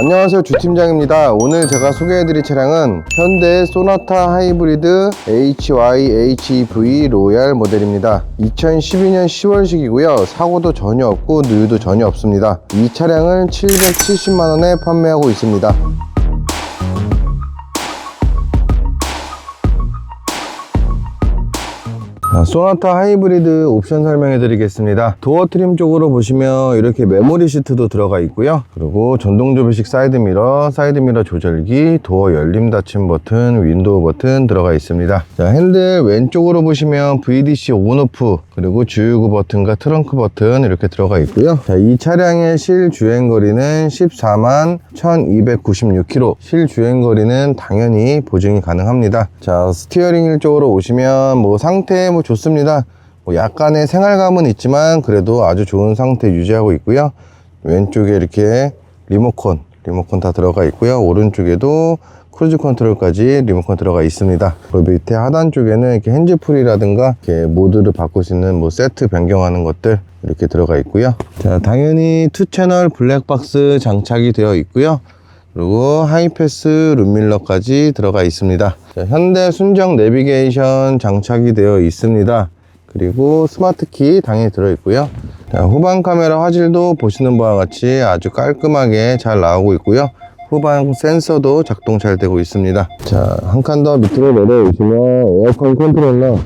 안녕하세요. 주팀장입니다. 오늘 제가 소개해드릴 차량은 현대 소나타 하이브리드 HYHV 로얄 모델입니다. 2012년 10월식이고요. 사고도 전혀 없고 누유도 전혀 없습니다. 이 차량을 770만원에 판매하고 있습니다 자, 소나타 하이브리드 옵션 설명해 드리겠습니다. 도어 트림 쪽으로 보시면 이렇게 메모리 시트도 들어가 있고요. 그리고 전동 조배식 사이드 미러 사이드 미러 조절기 도어 열림 닫힘 버튼 윈도우 버튼 들어가 있습니다. 자, 핸들 왼쪽으로 보시면 VDC 온오프 그리고 주유구 버튼과 트렁크 버튼 이렇게 들어가 있고요. 자, 이 차량의 실 주행 거리는 14만 1296km 실 주행 거리는 당연히 보증이 가능합니다. 자 스티어링 일 쪽으로 오시면 뭐 상태 뭐 좋습니다. 뭐 약간의 생활감은 있지만 그래도 아주 좋은 상태 유지하고 있고요. 왼쪽에 이렇게 리모컨 리모컨 다 들어가 있고요. 오른쪽에도 크루즈 컨트롤까지 리모컨 들어가 있습니다. 그리고 밑에 하단 쪽에는 이렇게 핸즈프리라든가 이렇게 모드를 바꿀 수 있는 뭐 세트 변경하는 것들 이렇게 들어가 있고요. 자 당연히 투 채널 블랙박스 장착이 되어 있고요 그리고 하이패스 룸밀러까지 들어가 있습니다. 자, 현대 순정 내비게이션 장착이 되어 있습니다. 그리고 스마트키 당연히 들어있고요. 자, 후방 카메라 화질도 보시는 바와 같이 아주 깔끔하게 잘 나오고 있고요. 후방 센서도 작동 잘 되고 있습니다. 자, 한 칸 더 밑으로 내려오시면 에어컨 컨트롤러,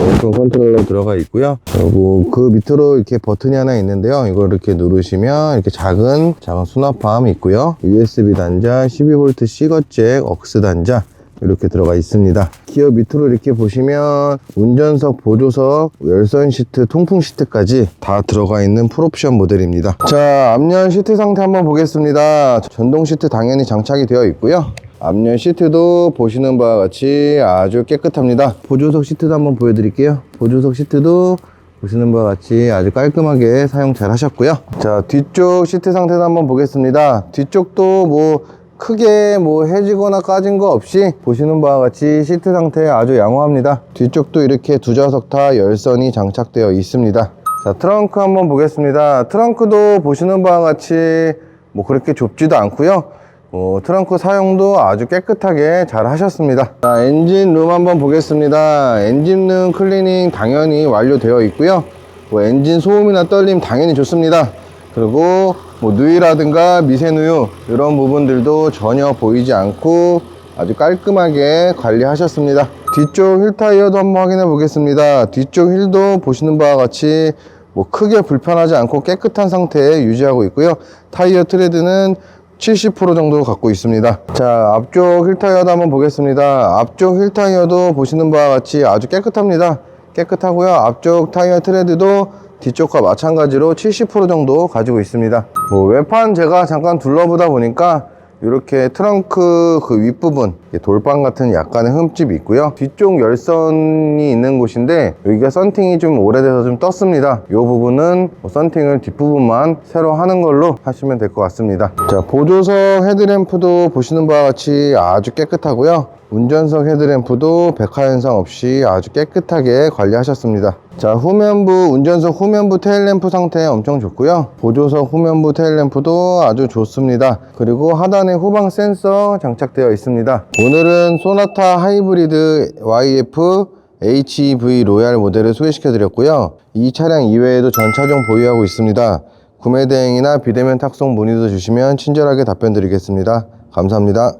에어컨 컨트롤러 들어가 있고요. 그리고 그 밑으로 이렇게 버튼이 하나 있는데요. 이걸 이렇게 누르시면 이렇게 작은, 작은 수납함 있고요. USB 단자, 12V C거잭, 억스 단자, 이렇게 들어가 있습니다. 기어 밑으로 이렇게 보시면 운전석, 보조석, 열선 시트, 통풍 시트까지 다 들어가 있는 풀옵션 모델입니다. 자, 앞면 시트 상태 한번 보겠습니다. 전동 시트 당연히 장착이 되어 있고요. 앞면 시트도 보시는 바와 같이 아주 깨끗합니다. 보조석 시트도 한번 보여드릴게요. 보조석 시트도 보시는 바와 같이 아주 깔끔하게 사용 잘 하셨고요. 자, 뒤쪽 시트 상태도 한번 보겠습니다. 뒤쪽도 뭐 크게 뭐 해지거나 까진 거 없이 보시는 바와 같이 시트 상태 아주 양호합니다. 뒤쪽도 이렇게 두 좌석 다 열선이 장착되어 있습니다. 자, 트렁크 한번 보겠습니다. 트렁크도 보시는 바와 같이 뭐 그렇게 좁지도 않고요. 어, 트렁크 사용도 아주 깨끗하게 잘 하셨습니다. 자, 엔진 룸 한번 보겠습니다. 엔진 룸 클리닝 당연히 완료되어 있고요. 뭐 엔진 소음이나 떨림 당연히 좋습니다. 그리고 뭐 누이라든가 미세누유 이런 부분들도 전혀 보이지 않고 아주 깔끔하게 관리하셨습니다. 뒤쪽 휠 타이어도 한번 확인해 보겠습니다. 뒤쪽 휠도 보시는 바와 같이 뭐 크게 불편하지 않고 깨끗한 상태에 유지하고 있고요. 타이어 트레드는 70% 정도 갖고 있습니다. 자, 앞쪽 휠 타이어도 한번 보겠습니다. 앞쪽 휠 타이어도 보시는 바와 같이 아주 깨끗합니다. 깨끗하고요. 앞쪽 타이어 트레드도 뒤쪽과 마찬가지로 70% 정도 가지고 있습니다. 뭐 외판 제가 잠깐 둘러보다 보니까 이렇게 트렁크 그 윗부분 돌방 같은 약간의 흠집이 있고요. 뒤쪽 열선이 있는 곳인데 여기가 썬팅이 좀 오래돼서 좀 떴습니다. 이 부분은 뭐 썬팅을 뒷부분만 새로 하는 걸로 하시면 될 것 같습니다. 자 보조석 헤드램프도 보시는 바와 같이 아주 깨끗하고요 운전석 헤드램프도 백화 현상 없이 아주 깨끗하게 관리하셨습니다. 자 후면부 운전석 후면부 테일램프 상태 엄청 좋고요. 보조석 후면부 테일램프도 아주 좋습니다. 그리고 하단에 후방 센서 장착되어 있습니다. 오늘은 소나타 하이브리드 YF HEV 로얄 모델을 소개시켜 드렸고요. 이 차량 이외에도 전 차종 보유하고 있습니다. 구매 대행이나 비대면 탁송 문의도 주시면 친절하게 답변 드리겠습니다. 감사합니다